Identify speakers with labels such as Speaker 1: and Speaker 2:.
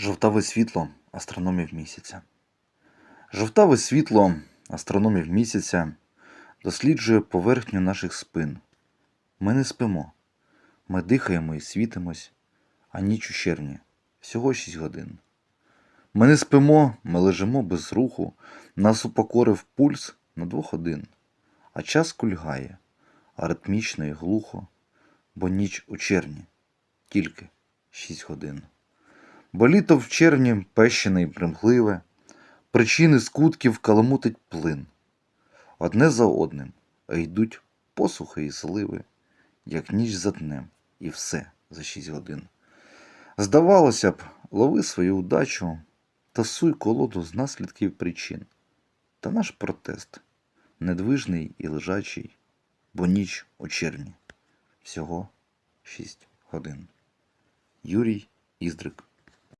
Speaker 1: Жовтаве світло астрономів місяця. Жовтаве світло астрономів місяця досліджує поверхню наших спин. Ми не спимо. Ми дихаємо і світимось, а ніч у червні всього 6 годин. Ми не спимо, ми лежимо без руху, нас упокорив пульс на двох один, а час кульгає, аритмічно і глухо, бо ніч у червні тільки 6 годин. Бо літо в червні пещене і примхливе, причини скутків каламутить плин. Одне за одним, а йдуть посухи і сливи, як ніч за днем, і все за шість годин. Здавалося б, лови свою удачу, тасуй колоду з наслідків причин. Та наш протест недвижний і лежачий, бо ніч у червні. Всього шість годин. Юрій Іздрик